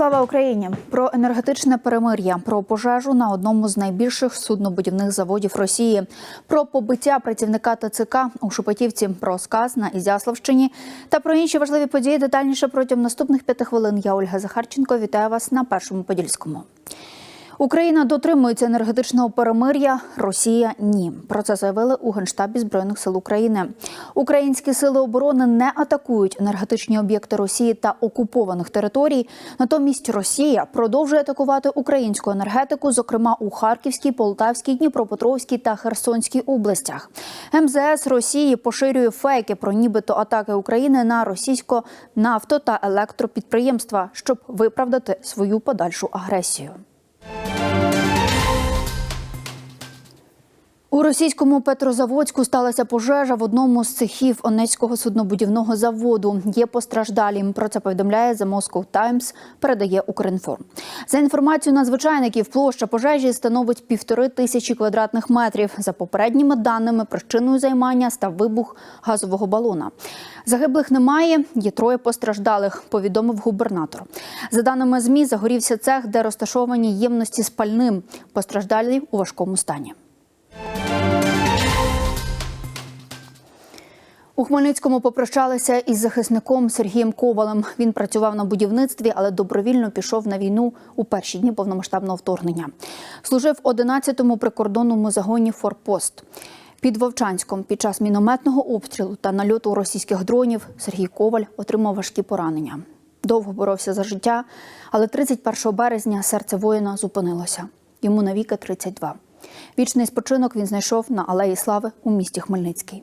Слава Україні! Про енергетичне перемир'я, про пожежу на одному з найбільших суднобудівних заводів Росії, про побиття працівника ТЦК у Шепетівці, про сказ на Ізяславщині та про інші важливі події детальніше протягом наступних п'яти хвилин. Я Ольга Захарченко вітаю вас на першому подільському. Україна дотримується енергетичного перемир'я. Росія ні. Про це заявили у генштабі збройних сил України. Українські сили оборони не атакують енергетичні об'єкти Росії та окупованих територій. Натомість Росія продовжує атакувати українську енергетику, зокрема у Харківській, Полтавській, Дніпропетровській та Херсонській областях. МЗС Росії поширює фейки про нібито атаки України на російсько нафто та електропідприємства, щоб виправдати свою подальшу агресію. У російському Петрозаводську сталася пожежа в одному з цехів Онецького суднобудівного заводу. Є постраждалі. Про це повідомляє The Moscow Times, передає Укрінформ. За інформацією надзвичайників, площа пожежі становить півтори тисячі квадратних метрів. За попередніми даними, причиною займання став вибух газового балона. Загиблих немає, є троє постраждалих. Повідомив губернатор. За даними змі, загорівся цех, де розташовані ємності з пальним. Постраждалі у важкому стані. У Хмельницькому попрощалися із захисником Сергієм Ковалем. Він працював на будівництві, але добровільно пішов на війну у перші дні повномасштабного вторгнення. Служив в 11-му прикордонному загоні Форпост. Під Вовчанськом під час мінометного обстрілу та нальоту російських дронів Сергій Коваль отримав важкі поранення. Довго боровся за життя, але 31 березня серце воїна зупинилося. Йому навіки 32. Вічний спочинок він знайшов на Алеї Слави у місті Хмельницький.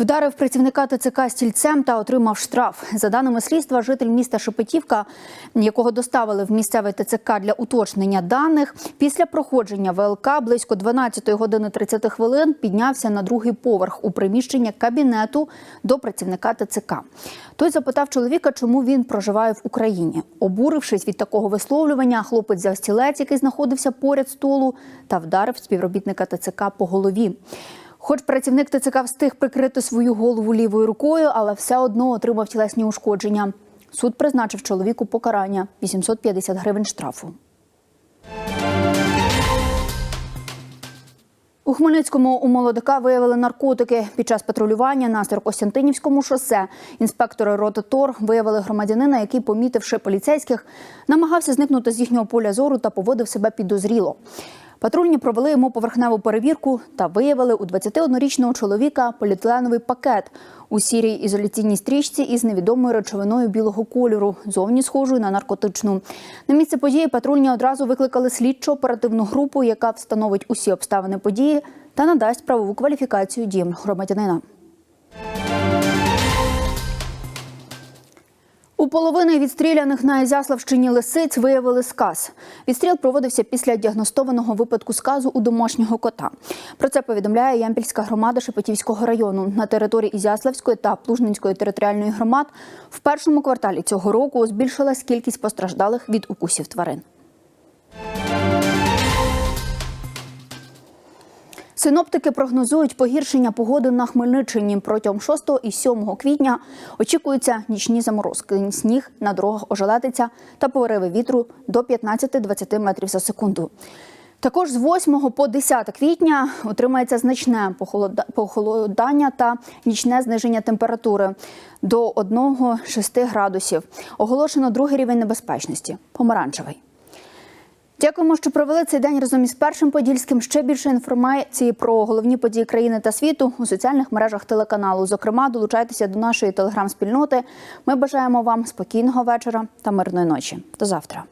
Вдарив працівника ТЦК стільцем та отримав штраф. За даними слідства, житель міста Шепетівка, якого доставили в місцевий ТЦК для уточнення даних, після проходження ВЛК близько 12 години 30 хвилин піднявся на другий поверх у приміщення кабінету до працівника ТЦК. Той запитав чоловіка, чому він проживає в Україні. Обурившись від такого висловлювання, хлопець взяв стілець, який знаходився поряд столу, та вдарив співробітника ТЦК по голові. Хоч працівник ТЦК встиг прикрити свою голову лівою рукою, але все одно отримав тілесні ушкодження. Суд призначив чоловіку покарання 850 гривень штрафу. У Хмельницькому у молодика виявили наркотики. Під час патрулювання на Старокостянтинівському шосе інспектори роти ТОР виявили громадянина, який, помітивши поліцейських, намагався зникнути з їхнього поля зору та поводив себе підозріло. Патрульні провели йому поверхневу перевірку та виявили у 21-річного чоловіка поліетиленовий пакет у сірій ізоляційній стрічці із невідомою речовиною білого кольору, зовні схожою на наркотичну. На місце події патрульні одразу викликали слідчо оперативну групу, яка встановить усі обставини події та надасть правову кваліфікацію діям громадянина. У половини відстріляних на Ізяславщині лисиць виявили сказ. Відстріл проводився після діагностованого випадку сказу у домашнього кота. Про це повідомляє Ямпільська громада Шепетівського району. На території Ізяславської та Плужненської територіальної громад в першому кварталі цього року збільшилась кількість постраждалих від укусів тварин. Синоптики прогнозують погіршення погоди на Хмельниччині протягом 6 і 7 квітня. Очікуються нічні заморозки, сніг на дорогах ожеледиться та пориви вітру до 15-20 метрів за секунду. Також з 8 по 10 квітня отримається значне похолодання та нічне зниження температури до 1-6 градусів. Оголошено другий рівень небезпечності помаранчевий. Дякуємо, що провели цей день разом із першим подільським. Ще більше інформації про головні події країни та світу у соціальних мережах телеканалу. Зокрема, долучайтеся до нашої телеграм-спільноти. Ми бажаємо вам спокійного вечора та мирної ночі. До завтра.